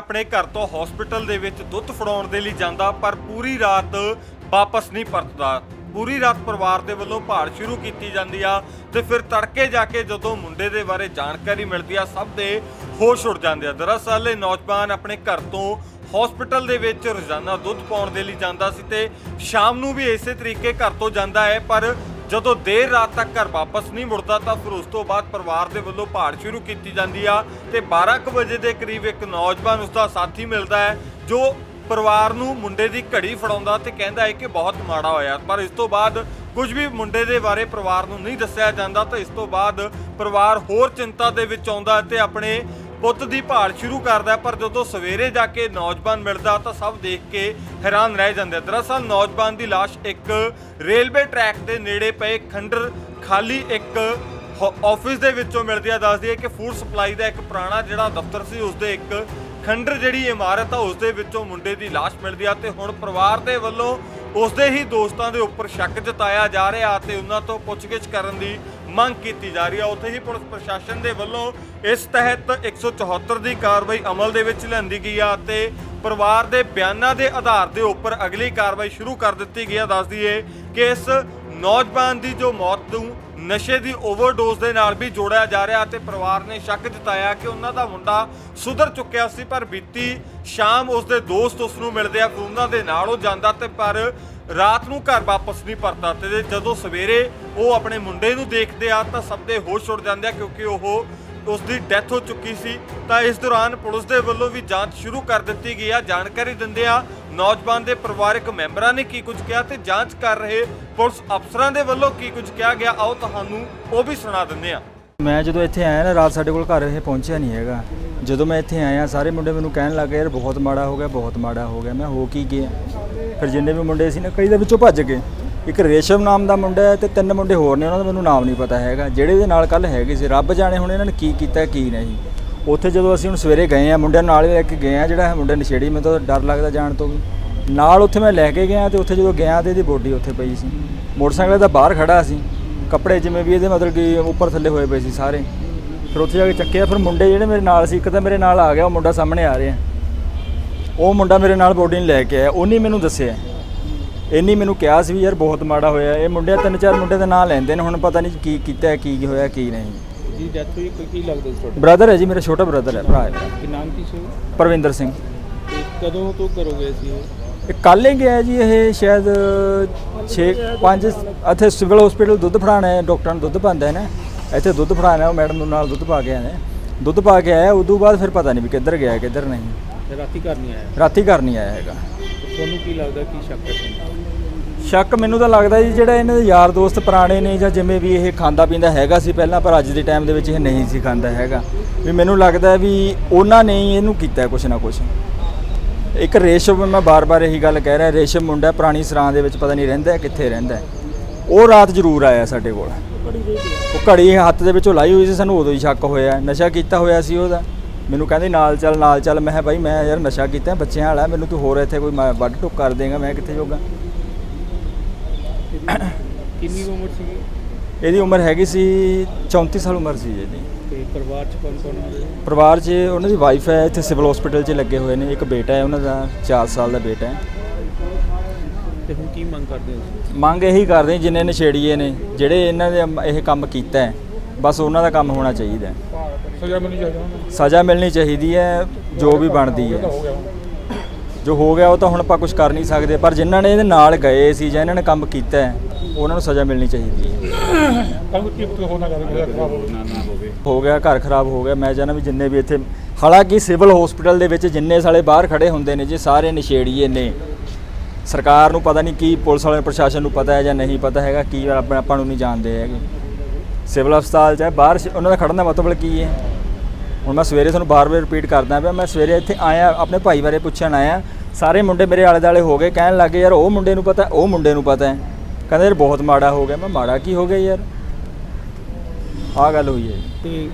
ਆਪਣੇ ਘਰ ਤੋਂ ਹਸਪੀਟਲ ਦੇ ਵਿੱਚ ਦੁੱਧ ਫੜਾਉਣ ਦੇ ਲਈ ਜਾਂਦਾ, ਪਰ ਪੂਰੀ ਰਾਤ ਵਾਪਸ ਨਹੀਂ ਪਰਤਦਾ। ਪੂਰੀ ਰਾਤ ਪਰਿਵਾਰ ਦੇ ਵੱਲੋਂ ਭਾਲ ਸ਼ੁਰੂ ਕੀਤੀ ਜਾਂਦੀ ਆ ਤੇ ਫਿਰ ਤੜਕੇ ਜਾ ਕੇ ਜਦੋਂ ਮੁੰਡੇ ਦੇ ਬਾਰੇ ਜਾਣਕਾਰੀ ਮਿਲਦੀ ਆ, ਸਭ ਦੇ ਹੋਸ਼ ਉੱਡ ਜਾਂਦੇ ਆ। ਦਰਅਸਲ ਇਹ ਨੌਜਵਾਨ ਆਪਣੇ ਘਰ ਤੋਂ ਹਸਪੀਟਲ ਦੇ ਵਿੱਚ ਰੋਜ਼ਾਨਾ ਦੁੱਧ ਪਾਉਣ ਦੇ ਲਈ ਜਾਂਦਾ ਸੀ ਤੇ ਸ਼ਾਮ ਨੂੰ ਵੀ ਇਸੇ ਤਰੀਕੇ ਘਰ ਤੋਂ ਜਾਂਦਾ ਹੈ, ਪਰ ਜਦੋਂ ਦੇਰ ਰਾਤ ਤੱਕ ਘਰ ਵਾਪਸ ਨਹੀਂ ਮੁੜਦਾ ਤਾਂ ਫਿਰ ਉਸ ਤੋਂ ਬਾਅਦ ਪਰਿਵਾਰ ਦੇ ਵੱਲੋਂ ਭਾੜ ਸ਼ੁਰੂ ਕੀਤੀ ਜਾਂਦੀ ਆ ਤੇ 12 ਕੁ ਵਜੇ ਦੇ ਕਰੀਬ ਇੱਕ ਨੌਜਵਾਨ ਉਸ ਦਾ ਸਾਥੀ ਮਿਲਦਾ ਹੈ, ਜੋ ਪਰਿਵਾਰ ਨੂੰ ਮੁੰਡੇ ਦੀ ਘੜੀ ਫੜਾਉਂਦਾ ਤੇ ਕਹਿੰਦਾ ਹੈ ਕਿ ਬਹੁਤ ਮਾੜਾ ਹੋਇਆ। ਪਰ ਇਸ ਤੋਂ ਬਾਅਦ ਕੁਝ ਵੀ ਮੁੰਡੇ ਦੇ ਬਾਰੇ ਪਰਿਵਾਰ ਨੂੰ ਨਹੀਂ ਦੱਸਿਆ ਜਾਂਦਾ ਤਾਂ ਇਸ ਤੋਂ ਬਾਅਦ ਪਰਿਵਾਰ ਹੋਰ ਚਿੰਤਾ ਦੇ ਵਿੱਚ ਆਉਂਦਾ ਤੇ ਆਪਣੇ ਪੁੱਤ ਦੀ ਭਾਲ ਸ਼ੁਰੂ ਕਰਦਾ ਪਰ ਜਦੋਂ ਸਵੇਰੇ ਜਾ ਕੇ ਨੌਜਵਾਨ ਮਿਲਦਾ ਤਾਂ ਸਭ ਦੇਖ ਕੇ ਹੈਰਾਨ ਰਹਿ ਜਾਂਦੇ ਦਰਅਸਲ ਨੌਜਵਾਨ ਦੀ ਲਾਸ਼ ਇੱਕ ਰੇਲਵੇ ਟਰੈਕ ਦੇ ਨੇੜੇ ਪਏ ਖੰਡਰ ਖਾਲੀ ਇੱਕ ਹ- ਆਫਿਸ ਦੇ ਵਿੱਚੋਂ ਮਿਲਦੀ ਆ। ਦੱਸਦੀ ਹੈ ਕਿ ਫੂਡ ਸਪਲਾਈ ਦਾ ਇੱਕ ਪੁਰਾਣਾ ਜਿਹੜਾ ਦਫ਼ਤਰ ਸੀ, ਉਸ ਦੇ ਇੱਕ ਖੰਡਰ ਜਿਹੜੀ ਇਮਾਰਤ ਆ, ਉਸ ਦੇ ਵਿੱਚੋਂ ਮੁੰਡੇ ਦੀ ਲਾਸ਼ ਮਿਲਦੀ ਆ ਤੇ ਹੁਣ ਪਰਿਵਾਰ ਦੇ ਵੱਲੋਂ ਉਸ ਦੇ ਹੀ ਦੋਸਤਾਂ ਦੇ ਉੱਪਰ ਸ਼ੱਕ ਜਤਾਇਆ ਜਾ ਰਿਹਾ ਤੇ ਉਹਨਾਂ ਤੋਂ ਪੁੱਛਗਿੱਛ ਕਰਨ ਦੀ ਮੰਗ ਕੀਤੀ ਜਾ ਰਹੀ ਆ। ਉੱਥੇ ਹੀ ਪੁਲਿਸ ਪ੍ਰਸ਼ਾਸਨ ਦੇ ਵੱਲੋਂ ਇਸ ਤਹਿਤ 174 ਦੀ ਕਾਰਵਾਈ ਅਮਲ ਦੇ ਵਿੱਚ ਲਿਆਂਦੀ ਗਈ ਆ ਤੇ ਪਰਿਵਾਰ ਦੇ ਬਿਆਨਾਂ ਦੇ ਆਧਾਰ ਦੇ ਉੱਪਰ ਅਗਲੀ ਕਾਰਵਾਈ ਸ਼ੁਰੂ ਕਰ ਦਿੱਤੀ ਗਈ ਆ। ਦੱਸ ਦਈਏ ਕਿ ਇਸ ਨੌਜਵਾਨ ਦੀ ਜੋ ਮੌਤ ਨੂੰ ਨਸ਼ੇ ਦੀ ਓਵਰਡੋਜ਼ ਦੇ ਨਾਲ ਵੀ ਜੋੜਿਆ ਜਾ ਰਿਹਾ ਤੇ ਪਰਿਵਾਰ ਨੇ ਸ਼ੱਕ ਜਤਾਇਆ ਕਿ ਉਹਨਾਂ ਦਾ ਮੁੰਡਾ ਸੁਧਰ ਚੁੱਕਿਆ ਸੀ, ਪਰ ਬੀਤੀ ਸ਼ਾਮ ਉਸ ਦੇ ਦੋਸਤ ਉਸ ਨੂੰ ਮਿਲਦੇ ਆ ਉਹਨਾਂ ਦੇ ਨਾਲ ਉਹ ਜਾਂਦਾ ਤੇ ਪਰ ਰਾਤ ਨੂੰ ਘਰ ਵਾਪਸ ਨਹੀਂ ਪਰਤਾ ਤੇ ਜਦੋਂ ਸਵੇਰੇ ਉਹ ਆਪਣੇ ਮੁੰਡੇ ਨੂੰ ਦੇਖਦੇ ਆ ਤਾਂ ਸਭ ਦੇ ਹੋਸ਼ ਉੱਡ ਜਾਂਦੇ ਆ ਕਿਉਂਕਿ ਉਹ ਉਸ ਦੀ ਡੈਥ ਹੋ ਚੁੱਕੀ ਸੀ। ਤਾਂ ਇਸ ਦੌਰਾਨ ਪੁਲਿਸ ਦੇ ਵੱਲੋਂ ਵੀ ਜਾਂਚ ਸ਼ੁਰੂ ਕਰ ਦਿੱਤੀ ਗਈ ਆ, ਜਾਣਕਾਰੀ ਦਿੰਦੇ ਆ। ਨੌਜਵਾਨ ਦੇ ਪਰਿਵਾਰਕ ਮੈਂਬਰਾਂ ਨੇ ਕੀ ਕੁਝ ਕਿਹਾ ਤੇ ਜਾਂਚ ਕਰ ਰਹੇ ਪੁਲਿਸ ਅਫਸਰਾਂ ਦੇ ਵੱਲੋਂ ਕੀ ਕੁਝ ਕਿਹਾ ਗਿਆ, ਆਓ ਤੁਹਾਨੂੰ ਉਹ ਵੀ ਸੁਣਾ ਦਿੰਦੇ ਆ। ਮੈਂ ਜਦੋਂ ਇੱਥੇ ਆਇਆ ਨਾ, ਰਾਤ ਸਾਡੇ ਕੋਲ ਘਰ ਇਹ ਪਹੁੰਚਿਆ ਨਹੀਂ ਹੈਗਾ। ਜਦੋਂ ਮੈਂ ਇੱਥੇ ਆਇਆ, ਸਾਰੇ ਮੁੰਡੇ ਮੈਨੂੰ ਕਹਿਣ ਲੱਗੇ ਯਾਰ ਬਹੁਤ ਮਾੜਾ ਹੋ ਗਿਆ, ਬਹੁਤ ਮਾੜਾ ਹੋ ਗਿਆ। ਮੈਂ ਹੋ ਕੀ ਗਿਆ ਫਿਰ ਜਿੰਨੇ ਵੀ ਮੁੰਡੇ ਸੀ ਨਾ, ਕਈ ਦੇ ਵਿੱਚੋਂ ਭੱਜ ਗਏ। ਇੱਕ ਰੇਸ਼ਮ ਨਾਮ ਦਾ ਮੁੰਡਾ ਹੈ ਤੇ ਤਿੰਨ ਮੁੰਡੇ ਹੋਰ ਨੇ, ਉਹਨਾਂ ਦਾ ਮੈਨੂੰ ਨਾਮ ਨਹੀਂ ਪਤਾ ਹੈਗਾ। ਜਿਹੜੇ ਇਹਦੇ ਨਾਲ ਕੱਲ ਹੈਗੇ ਸੀ, ਰੱਬ ਜਾਣੇ ਹੁਣ ਇਹਨਾਂ ਨੇ ਕੀ ਕੀਤਾ, ਕੀ ਨਹੀਂ। ਉੱਥੇ ਜਦੋਂ ਅਸੀਂ ਹੁਣ ਸਵੇਰੇ ਗਏ ਆ ਮੁੰਡਿਆਂ ਨੂੰ ਨਾਲ ਹੀ ਲੈ ਕੇ ਗਏ ਆ ਜਿਹੜਾ ਇਹ ਮੁੰਡਾ ਨਸ਼ੇੜੀ, ਮੈਨੂੰ ਤਾਂ ਡਰ ਲੱਗਦਾ ਜਾਣ ਤੋਂ ਵੀ। ਨਾਲ ਉੱਥੇ ਮੈਂ ਲੈ ਕੇ ਗਿਆ ਤੇ ਉੱਥੇ ਜਦੋਂ ਗਿਆ ਤੇ ਇਹਦੀ ਬੋਡੀ ਉੱਥੇ ਪਈ ਸੀ। ਮੋਟਰਸਾਈਕਲ ਦਾ ਬਾਹਰ ਖੜਾ ਸੀ। ਕੱਪੜੇ ਜਿਵੇਂ ਵੀ ਇਹਦੇ ਮਤਲਬ ਕਿ ਉੱਪਰ ਥੱਲੇ ਹੋਏ ਪਏ ਸੀ ਸਾਰੇ। ਫਿਰ ਉੱਥੇ ਜਾ ਕੇ ਚੱਕਿਆ, ਫਿਰ ਮੁੰਡੇ ਜਿਹੜੇ ਮੇਰੇ ਨਾਲ ਸੀ, ਇੱਕ ਤਾਂ ਮੇਰੇ ਨਾਲ ਆ ਗਿਆ, ਉਹ ਮੁੰਡਾ ਸਾਹਮਣੇ ਆ ਰਿਹਾ। ਉਹ ਮੁੰਡਾ ਮੇਰੇ ਨਾਲ ਬੋਡੀ ਨੂੰ ਲੈ ਕੇ ਆਇਆ ਉਹਨੇ ਮੈਨੂੰ ਦੱਸਿਆ। ਇੰਨੀ ਮੈਨੂੰ ਕਿਹਾ ਸੀ ਵੀ ਯਾਰ ਬਹੁਤ ਮਾੜਾ ਹੋਇਆ। ਇਹ ਮੁੰਡੇ ਤਿੰਨ ਚਾਰ ਮੁੰਡੇ ਦਾ ਨਾਂ ਲੈਂਦੇ ਨੇ ਹੁਣ ਪਤਾ ਨਹੀਂ ਕੀ ਕੀਤਾ ਹੈ, ਕੀ ਹੋਇਆ ਕੀ ਨਹੀਂ। ਜੀ ਡੈਥ ਹੋਈ ਕੋਈ ਕੀ ਲੱਗਦਾ ਸੀ ਤੁਹਾਡਾ? ਬ੍ਰਦਰ ਹੈ ਜੀ ਮੇਰਾ ਛੋਟਾ ਬ੍ਰਦਰ ਹੈ ਭਰਾ ਹੈ। ਮੇਰਾ। ਕੀ ਨਾਮ ਕੀ ਸੀ ਉਹ? ਪਰਵਿੰਦਰ ਸਿੰਘ। ਤੇ ਕਦੋਂ ਤੋਂ ਕਰੋਗੇ ਸੀ ਉਹ ਇਹ ਕੱਲ੍ਹ ਹੀ ਗਿਆ ਜੀ ਇਹ ਸ਼ਾਇਦ 6 5 ਇੱਥੇ ਸਿਵਲ ਹਸਪੀਟਲ ਦੁੱਧ ਫੜਾਣਾ ਹੈ ਡਾਕਟਰ ਨੂੰ ਦੁੱਧ ਪਾਉਂਦਾ ਹੈ ਨਾ। ਇੱਥੇ ਦੁੱਧ ਫੜਾਣਾ ਉਹ ਮੈਡਮ ਨੂੰ ਨਾਲ ਦੁੱਧ ਪਾ ਕੇ ਆਇਆ ਦੁੱਧ ਪਾ ਕੇ ਆਇਆ ਉਦੋਂ ਬਾਅਦ ਫਿਰ ਪਤਾ ਨਹੀਂ ਵੀ ਕਿੱਧਰ ਗਿਆ ਕਿੱਧਰ ਨਹੀਂ। ਤੇ ਰਾਤੀ ਘਰ ਨਹੀਂ ਆਇਆ? ਰਾਤੀ ਘਰ ਨਹੀਂ ਆਇਆ ਹੈਗਾ। ਤੁਹਾਨੂੰ ਕੀ ਲੱਗਦਾ ਕੀ ਸ਼ੱਕ ਹੈ? ਸ਼ੱਕ ਮੈਨੂੰ ਤਾਂ ਲੱਗਦਾ ਜੀ ਜਿਹੜਾ ਇਹਨਾਂ ਦੇ ਯਾਰ ਦੋਸਤ ਪੁਰਾਣੇ ਨੇ ਜਾਂ ਜਿਵੇਂ ਵੀ ਇਹ ਖਾਂਦਾ ਪੀਂਦਾ ਹੈਗਾ ਸੀ ਪਹਿਲਾਂ ਪਰ ਅੱਜ ਦੇ ਟਾਈਮ ਦੇ ਵਿੱਚ ਇਹ ਨਹੀਂ ਸੀ ਖਾਂਦਾ ਹੈਗਾ। ਵੀ ਮੈਨੂੰ ਲੱਗਦਾ ਵੀ ਉਹਨਾਂ ਨੇ ਹੀ ਇਹਨੂੰ ਕੀਤਾ ਕੁਛ ਨਾ ਕੁਛ। ਇੱਕ ਰੇਸ਼ਮ ਮੈਂ ਬਾਰ-ਬਾਰ ਇਹੀ ਗੱਲ ਕਹਿ ਰਿਹਾ ਰੇਸ਼ਮ ਮੁੰਡਾ ਪੁਰਾਣੀ ਸਰਾਂ ਦੇ ਵਿੱਚ ਪਤਾ ਨਹੀਂ ਰਹਿੰਦਾ ਕਿੱਥੇ ਰਹਿੰਦਾ। ਉਹ ਰਾਤ ਜ਼ਰੂਰ ਆਇਆ ਸਾਡੇ ਕੋਲ। ਉਹ ਘੜੀ ਹੱਥ ਦੇ ਵਿੱਚੋਂ ਲਾਈ ਹੋਈ ਸੀ ਸਾਨੂੰ ਉਦੋਂ ਹੀ ਸ਼ੱਕ ਹੋਇਆ। ਨਸ਼ਾ ਕੀਤਾ ਹੋਇਆ ਸੀ ਉਹਦਾ। ਮੈਨੂੰ ਕਹਿੰਦੇ ਨਾਲ ਚੱਲ ਨਾਲ ਚੱਲ। ਮੈਂ ਕਿਹਾ ਭਾਈ ਮੈਂ ਯਾਰ ਨਸ਼ਾ ਕੀਤਾ ਬੱਚਿਆਂ ਵਾਲਾ ਮੈਨੂੰ ਤੂੰ ਹੋਰ ਇੱਥੇ ਕੋਈ ਵੱਢ ਟੁੱਕ ਕਰ ਦੇਗਾ ਮੈਂ ਕਿੱਥੇ ਜੋਗਾ? ਕਿੰਨੀ ਉਮਰ ਸੀਗੀ? ਇਹਦੀ ਉਮਰ ਹੈਗੀ ਸੀ 34 ਸਾਲ ਉਮਰ ਸੀ ਇਹਦੀ। ਤੇ ਪਰਿਵਾਰ ਚ ਕੌਣ ਕੌਣ ਪਰਿਵਾਰ 'ਚ ਉਹਨਾਂ ਦੀ ਵਾਈਫ ਹੈ ਇੱਥੇ ਸਿਵਲ ਹਸਪੀਟਲ 'ਚ ਲੱਗੇ ਹੋਏ ਨੇ। ਇੱਕ ਬੇਟਾ ਹੈ ਉਹਨਾਂ ਦਾ 4 ਸਾਲ ਦਾ ਬੇਟਾ ਹੈ। ਤੇ ਹੁਣ ਕੀ ਮੰਗ ਕਰਦੇ ਹੋ? ਮੰਗ ਇਹੀ ਕਰਦੇ ਹਾਂ ਜਿੰਨੇ ਨਸ਼ੇੜੀਏ ਨੇ ਜਿਹੜੇ ਇਹਨਾਂ ਦੇ ਇਹ ਕੰਮ ਕੀਤਾ ਹੈ ਬਸ ਉਹਨਾਂ ਦਾ ਕੰਮ ਹੋਣਾ ਚਾਹੀਦਾ ਹੈ। ਸਜ਼ਾ ਮਿਲਣੀ ਚਾਹੀਦੀ ਸਜ਼ਾ ਮਿਲਣੀ ਚਾਹੀਦੀ ਹੈ ਜੋ ਵੀ ਬਣਦੀ ਹੈ। ਜੋ ਹੋ ਗਿਆ ਉਹ ਤਾਂ ਹੁਣ ਆਪਾਂ ਕੁਝ ਕਰ ਨਹੀਂ ਸਕਦੇ ਪਰ ਜਿਨ੍ਹਾਂ ਨੇ ਇਹਦੇ ਨਾਲ ਗਏ ਸੀ ਜਾਂ ਇਹਨਾਂ ਨੇ ਕੰਮ ਕੀਤਾ ਹੈ ਉਹਨਾਂ ਨੂੰ ਸਜ਼ਾ ਮਿਲਣੀ ਚਾਹੀਦੀ ਹੈ। ਹੋ ਗਿਆ ਘਰ ਖਰਾਬ ਹੋ ਗਿਆ। ਮੈਂ ਚਾਹੁੰਦਾ ਵੀ ਜਿੰਨੇ ਵੀ ਇੱਥੇ ਹਾਲਾਂਕਿ ਸਿਵਲ ਹਸਪੀਟਲ ਦੇ ਵਿੱਚ ਜਿੰਨੇ ਸਾਲੇ ਬਾਹਰ ਖੜੇ ਹੁੰਦੇ ਨੇ ਜੀ ਸਾਰੇ ਨਸ਼ੇੜੀਏ ਨੇ ਸਰਕਾਰ ਨੂੰ ਪਤਾ ਨਹੀਂ ਕੀ ਪੁਲਿਸ ਵਾਲੇ ਪ੍ਰਸ਼ਾਸਨ ਨੂੰ ਪਤਾ ਹੈ ਜਾਂ ਨਹੀਂ ਪਤਾ ਹੈਗਾ ਕੀ ਆਪਾਂ ਨੂੰ ਨਹੀਂ ਜਾਣਦੇ ਹੈਗੇ। ਸਿਵਲ ਹਸਪਤਾਲ 'ਚ ਹੈ ਬਾਹਰ ਸ਼- ਉਹਨਾਂ ਦਾ ਖੜਨ ਦਾ ਮਤਲਬ ਕੀ ਹੈ? ਹੁਣ ਮੈਂ ਸਵੇਰੇ ਤੁਹਾਨੂੰ ਬਾਰ-ਬਾਰ ਰਿਪੀਟ ਕਰਦਾ ਪਿਆ ਮੈਂ ਸਵੇਰੇ ਇੱਥੇ ਆਇਆ ਆਪਣੇ ਭਾਈ ਬਾਰੇ ਪੁੱਛਣ ਆਇਆ ਸਾਰੇ ਮੁੰਡੇ ਮੇਰੇ ਆਲੇ ਦਾਲੇ ਹੋ ਗਏ ਕਹਿਣ ਲੱਗੇ ਯਾਰ ਉਹ ਮੁੰਡੇ ਨੂੰ ਪਤਾ ਉਹ ਮੁੰਡੇ ਨੂੰ ਪਤਾ ਹੈ। ਕਹਿੰਦੇ ਯਾਰ ਬਹੁਤ ਮਾੜਾ ਹੋ ਗਿਆ। ਮੈਂ ਮਾੜਾ ਕੀ ਹੋ ਗਿਆ ਯਾਰ? ਆਹ ਗੱਲ ਹੋਈ ਹੈ। ਤੇ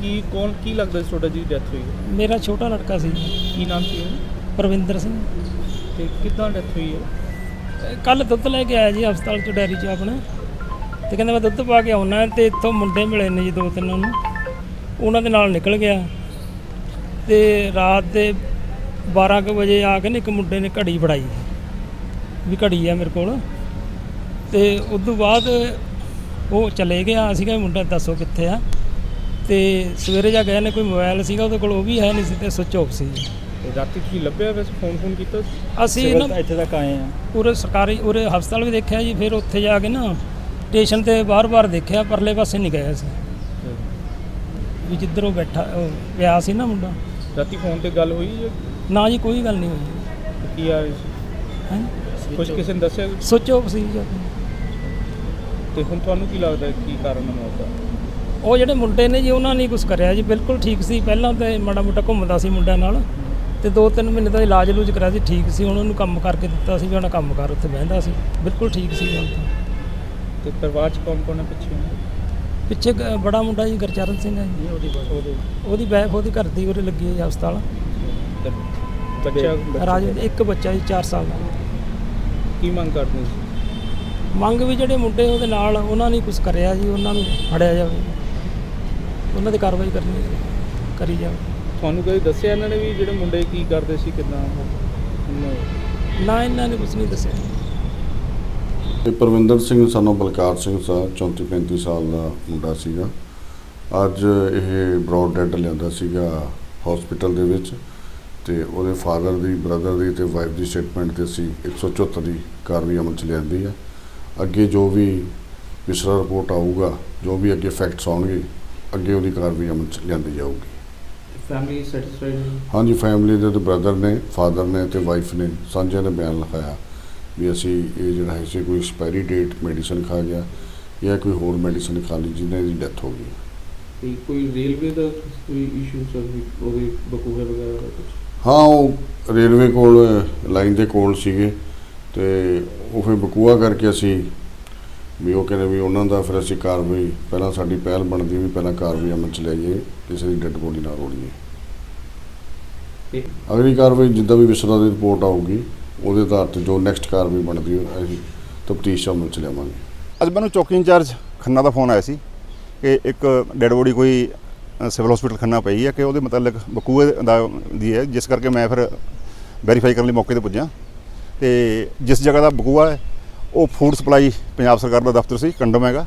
ਕੀ ਕੌਣ ਕੀ ਲੱਗਦਾ ਸੀ ਤੁਹਾਡਾ ਜੀ ਡੈਥ ਹੋਈ ਹੈ? ਮੇਰਾ ਛੋਟਾ ਲੜਕਾ ਸੀ। ਕੀ ਨਾਮ ਸੀ ਉਹ? ਪਰਵਿੰਦਰ ਸਿੰਘ। ਤੇ ਕਿੱਦਾਂ ਡੈਥ ਹੋਈ ਹੈ? ਕੱਲ ਦੁੱਧ ਲੈ ਕੇ ਆਇਆ ਜੀ ਹਸਪਤਾਲ ਚ ਡੈਰੀ ਚ ਆਪਣੇ। ਤੇ ਕਹਿੰਦਾ ਮੈਂ ਦੁੱਧ ਪਾ ਕੇ ਆਉਣਾ ਤੇ ਇੱਥੋਂ ਮੁੰਡੇ ਮਿਲੇ ਨੇ ਜੀ ਦੋ ਤਿੰਨ ਉਹਨੂੰ। ਉਹਨਾਂ ਦੇ ਨਾਲ ਨਿਕਲ ਗਿਆ। ਤੇ ਰਾਤ ਦੇ 12 ਕੁ ਵਜੇ ਆ ਕੇ ਨਾ ਇੱਕ ਮੁੰਡੇ ਨੇ ਘੜੀ ਫੜਾਈ। ਵੀ ਘੜੀ ਆ ਮੇਰੇ ਕੋਲ। ਤੇ ਉਸ ਤੋਂ ਬਾਅਦ ਉਹ ਚਲੇ ਗਿਆ। ਅਸੀਂ ਕਿਹਾ ਵੀ ਮੁੰਡਾ ਦੱਸੋ ਕਿੱਥੇ ਆ। ਤੇ ਸਵੇਰੇ ਜਾ ਗਏ ਨੇ ਕੋਈ ਮੋਬਾਈਲ ਸੀਗਾ ਉਹਦੇ ਕੋਲ ਉਹ ਵੀ ਹੈ ਨਹੀਂ ਸੀ ਤੇ ਸੁੱਚ ਆਫ ਸੀ। ਤੇ ਰਾਤੀ ਤੁਸੀਂ ਲੱਭਿਆ ਵੈਸੇ ਫੋਨ ਫੋਨ ਕੀਤਾ? ਅਸੀਂ ਨਾ ਇੱਥੇ ਤੱਕ ਆਏ ਆ। ਪੂਰੇ ਸਰਕਾਰੀ ਉਰੇ ਹਸਪਤਾਲ ਵੀ ਦੇਖਿਆ ਜੀ ਫਿਰ ਉੱਥੇ ਜਾ ਕੇ ਨਾ ਸਟੇਸ਼ਨ ਤੇ ਬਾਰ-ਬਾਰ ਦੇਖਿਆ ਪਰਲੇ ਪਾਸੇ ਨਹੀਂ ਗਏ ਅਸੀਂ। ਵੀ ਜਿੱਧਰ ਉਹ ਬੈਠਾ ਉਹ ਪਿਆ ਸੀ ਨਾ ਮੁੰਡਾ। ਰਾਤੀ ਫੋਨ ਤੇ ਗੱਲ ਹੋਈ ਜਾਂ ਨਾ ਜੀ ਕੋਈ ਗੱਲ ਨਹੀਂ ਹੋਈ। ਕੀ ਆ ਰਹੀ ਸੀ? ਹੈ? ਕੁਝ ਕਿਸੇ ਨੇ ਦੱਸਿਆ ਸੁੱਚ ਆਫ ਸੀ ਜੀ। ਤੇ ਹੁਣ ਤੁਹਾਨੂੰ ਕੀ ਲੱਗਦਾ ਹੈ ਕੀ ਕਾਰਨ ਹੈ ਮੌਤ ਦਾ? ਉਹ ਜਿਹੜੇ ਮੁੰਡੇ ਨੇ ਜੀ ਉਹਨਾਂ ਨੇ ਕੁਝ ਕਰਿਆ ਜੀ। ਬਿਲਕੁਲ ਠੀਕ ਸੀ। ਪਹਿਲਾਂ ਤੇ ਮਾੜਾ ਮੋਟਾ ਘੁੰਮਦਾ ਸੀ ਮੁੰਡਿਆਂ ਨਾਲ। ਤੇ 2-3 ਮਹੀਨੇ ਦਾ ਇਲਾਜ ਲੂਜ ਕਰਾਇਆ ਸੀ। ਠੀਕ ਸੀ। ਹੁਣ ਉਹਨੂੰ ਕੰਮ ਕਰਕੇ ਦਿੱਤਾ ਸੀ ਵੀ ਉਹਨਾਂ ਕੰਮ ਕਰ ਉੱਥੇ ਬਹਿੰਦਾ ਸੀ। ਬਿਲਕੁਲ ਠੀਕ ਸੀ ਹੁਣ ਤਾਂ। ਤੇ ਪਰਿਵਾਰ ਚ ਕੌਣ ਕੌਣ ਹੈ ਪਿੱਛੇ? ਪਿੱਛੇ ਬੜਾ ਮੁੰਡਾ ਜੀ ਗੁਰਚਰਨ ਸਿੰਘ ਹੈ ਜੀ। ਉਹਦੇ ਉਹਦੀ ਵਾਈਫ ਉਹਦੀ ਘਰ ਦੀ ਉਰੇ ਲੱਗੀ ਹੈ ਜੀ ਹਸਪਤਾਲ। ਤੇ ਬੱਚਾ ਰਾਜ ਇੱਕ ਬੱਚਾ ਜੀ 4 ਸਾਲ ਦਾ। ਕੀ ਮੰਗ ਕਰਦੇ ਸੀ ਮੰਗ ਵੀ ਜਿਹੜੇ ਮੁੰਡੇ ਉਹਦੇ ਨਾਲ ਉਹਨਾਂ ਨੇ ਕੁਝ ਕਰਿਆ ਜੀ ਉਹਨਾਂ ਨੂੰ ਫੜਿਆ ਜਾਵੇ। ਉਹਨਾਂ ਦੀ ਕਾਰਵਾਈ ਕਰਨੀ ਕਰੀ ਜਾਵੇ। ਤੁਹਾਨੂੰ ਕਦੇ ਦੱਸਿਆ ਇਹਨਾਂ ਨੇ ਵੀ ਜਿਹੜੇ ਮੁੰਡੇ ਕੀ ਕਰਦੇ ਸੀ ਕਿਦਾਂ ਨਾ ਇਹਨਾਂ ਨੇ ਕੁਝ ਨਹੀਂ ਦੱਸਿਆ। ਤੇ ਪਰਵਿੰਦਰ ਸਿੰਘ ਸਾਨੂੰ ਬਲਕਾਰ ਸਿੰਘ ਸਾ 34 35 ਸਾਲ ਦਾ ਮੁੰਡਾ ਸੀਗਾ। ਅੱਜ ਇਹ ਬ੍ਰੌਡ ਡੈਡ ਲਿਆਂਦਾ ਸੀਗਾ ਹਸਪੀਟਲ ਦੇ ਵਿੱਚ ਤੇ ਉਹਦੇ ਫਾਦਰ ਦੀ ਬ੍ਰਦਰ ਦੀ ਤੇ ਵਾਈਫ ਦੀ ਸਟੇਟਮੈਂਟ ਤੇ ਅਸੀਂ 174 ਦੀ ਕਾਰਵਾਈ ਅਮਲ ਚ ਲਿਆਂਦੀ ਆ। ਅੱਗੇ ਜੋ ਵੀ ਵਿਸਰਾ ਰਿਪੋਰਟ ਆਊਗਾ ਜੋ ਵੀ ਅੱਗੇ ਫੈਕਟਸ ਆਉਣਗੇ ਅੱਗੇ ਉਹਦੀ ਕਾਰਵਾਈ ਅਮਲ ਚ ਲਿਆਂਦੀ ਜਾਊਗੀ। ਫੈਮਿਲੀ ਸੈਟੀਸਫਾਈਡ ਹਾਂਜੀ ਫੈਮਿਲੀ ਦੇ ਬ੍ਰਦਰ ਨੇ ਫਾਦਰ ਨੇ ਤੇ ਵਾਈਫ ਨੇ ਸਾਂਝੇ ਨੇ ਬਿਆਨ ਲਿਖਾਇਆ। ਵੀ ਅਸੀਂ ਇਹ ਜਿਹੜਾ ਹੈ ਸੀ ਕੋਈ ਐਕਸਪਾਇਰੀ ਡੇਟ ਮੈਡੀਸਨ ਖਾ ਗਿਆ ਜਾਂ ਕੋਈ ਹੋਰ ਮੈਡੀਸਨ ਖਾ ਲਈ ਜਿਹਨਾਂ ਦੀ ਡੈਥ ਹੋ ਗਈ। ਤੇ ਕੋਈ ਰੇਲਵੇ ਦਾ ਕੋਈ ਇਸ਼ੂ ਸਰ ਵੀ ਉਹਦੇ ਬਕੂਵੇ ਵਗੈਰਾ ਦਾ ਕੁਝ ਹਾਂ ਉਹ ਰੇਲਵੇ ਕੋਲ ਲਾਈਨ ਦੇ ਕੋਲ ਸੀਗੇ ਤੇ ਉਹ ਫਿਰ ਬਕੂਆ ਕਰਕੇ ਅਸੀਂ ਵੀ ਉਹ ਕਹਿੰਦੇ ਵੀ ਉਹਨਾਂ ਦਾ ਫਿਰ ਅਸੀਂ ਕਾਰਵਾਈ ਪਹਿਲਾਂ ਸਾਡੀ ਪਹਿਲ ਬਣਦੀ ਵੀ ਪਹਿਲਾਂ ਕਾਰਵਾਈ ਅਮਲ ਚ ਲਿਆਈਏ ਕਿਸੇ ਦੀ ਡੈੱਡ ਬੋਡੀ ਨਾ ਰੋੜੀਏ। ਅਗਲੀ ਕਾਰਵਾਈ ਜਿੱਦਾਂ ਵੀ ਵਿਸਰਾ ਦੀ ਰਿਪੋਰਟ ਆਊਗੀ। ਉਹਦੇ ਆਧਾਰ ਤੇ ਜੋ ਨੈਕਸਟ ਕਾਰਵਾਈ ਬਣਦੀ ਹੈ, ਅਸੀਂ ਤਫਤੀਸ਼ ਅਮਲ ਚ ਲਿਆਵਾਂਗੇ। ਅੱਜ ਮੈਨੂੰ ਚੌਕੀ ਇੰਚਾਰਜ ਖੰਨਾ ਦਾ ਫੋਨ ਆਇਆ ਸੀ ਕਿ ਇੱਕ ਡੈਡ ਬੋਡੀ ਕੋਈ ਸਿਵਲ ਹਸਪੀਟਲ ਖੰਨਾ ਪਈ ਹੈ ਕਿ ਉਹਦੇ ਮੁਤਲਕ ਬਕੂਏ ਦਾ ਦੀ ਹੈ, ਜਿਸ ਕਰਕੇ ਮੈਂ ਫਿਰ ਵੈਰੀਫਾਈ ਕਰਨ ਲਈ ਮੌਕੇ ਤੇ ਪੁੱਜਾ ਤੇ ਜਿਸ ਜਗ੍ਹਾ ਦਾ ਬਕੂਆ ਹੈ, ਉਹ ਫੂਡ ਸਪਲਾਈ ਪੰਜਾਬ ਸਰਕਾਰ ਦਾ ਦਫ਼ਤਰ ਸੀ, ਕੰਡਮ ਹੈਗਾ।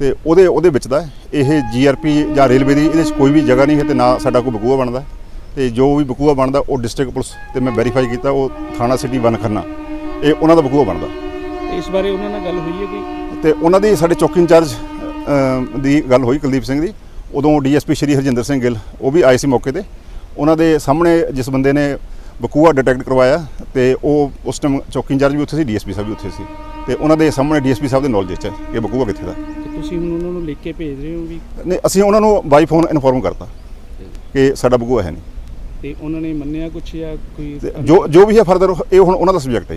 ਤੇ ਉਹਦੇ ਉਹਦੇ ਵਿੱਚ ਦਾ ਹੈ। ਇਹ ਜੀਆਰਪੀ ਜਾਂ ਰੇਲਵੇ ਦੀ ਇਹਦੇ 'ਚ ਕੋਈ ਵੀ ਜਗ੍ਹਾ ਨਹੀਂ ਹੈ ਤੇ ਨਾ ਸਾਡਾ ਕੋਈ ਬਕੂਆ ਬਣਦਾ। ਤੇ ਜੋ ਵੀ ਬਕੂਆ ਬਣਦਾ ਉਹ ਡਿਸਟ੍ਰਿਕਟ ਪੁਲਿਸ ਤੇ ਮੈਂ ਵੈਰੀਫਾਈ ਕੀਤਾ ਉਹ ਥਾਣਾ ਸਿਟੀ ਵਨ ਖੰਨਾ ਇਹ ਉਹਨਾਂ ਦਾ ਬਕੂਆ ਬਣਦਾ। ਇਸ ਬਾਰੇ ਉਹਨਾਂ ਨਾਲ ਗੱਲ ਹੋਈ ਹੈ ਕਿ ਤੇ ਉਹਨਾਂ ਦੀ ਸਾਡੇ ਚੌਕੀ ਇੰਚਾਰਜ ਦੀ ਗੱਲ ਹੋਈ ਕੁਲਦੀਪ ਸਿੰਘ ਦੀ। ਉਦੋਂ ਡੀਐਸਪੀ ਸ਼੍ਰੀ ਹਰਜਿੰਦਰ ਸਿੰਘ ਗਿੱਲ ਉਹ ਵੀ ਆਏ ਸੀ ਮੌਕੇ ਤੇ। ਉਹਨਾਂ ਦੇ ਸਾਹਮਣੇ ਜਿਸ ਬੰਦੇ ਨੇ ਬਕੂਆ ਡਿਟੈਕਟ ਕਰਵਾਇਆ ਤੇ ਉਹ ਉਸ ਟਾਈਮ ਚੌਕੀ ਇੰਚਾਰਜ ਵੀ ਉੱਥੇ ਸੀ ਡੀਐਸਪੀ ਸਾਹਿਬ ਵੀ ਉੱਥੇ ਸੀ। ਤੇ ਉਹਨਾਂ ਦੇ ਸਾਹਮਣੇ ਡੀਐਸਪੀ ਸਾਹਿਬ ਦੇ ਨੌਲੇਜ 'ਚ ਹੈ ਕਿ ਬਕੂਆ ਕਿੱਥੇ ਦਾ। ਤੁਸੀਂ ਹੁਣ ਉਹਨਾਂ ਨੂੰ ਲਿਖ ਕੇ ਭੇਜ ਰਹੇ ਹੋ ਵੀ ਨਹੀਂ ਅਸੀਂ ਉਹਨਾਂ ਨੂੰ ਬਾਈ ਫੋਨ ਇਨਫੋਰਮ ਕਰਤਾ ਕਿ ਸਾਡਾ ਬਕੂਆ ਹੈ ਨਹੀਂ। ਤੇ ਉਹਨਾਂ ਨੇ ਮੰਨਿਆ ਕੁਛ ਜਾਂ ਕੋਈ ਜੋ ਜੋ ਵੀ ਹੈ ਫਰਦਰ ਇਹ ਹੁਣ ਉਹਨਾਂ ਦਾ ਸਬਜੈਕਟ ਹੈ ਜੀ।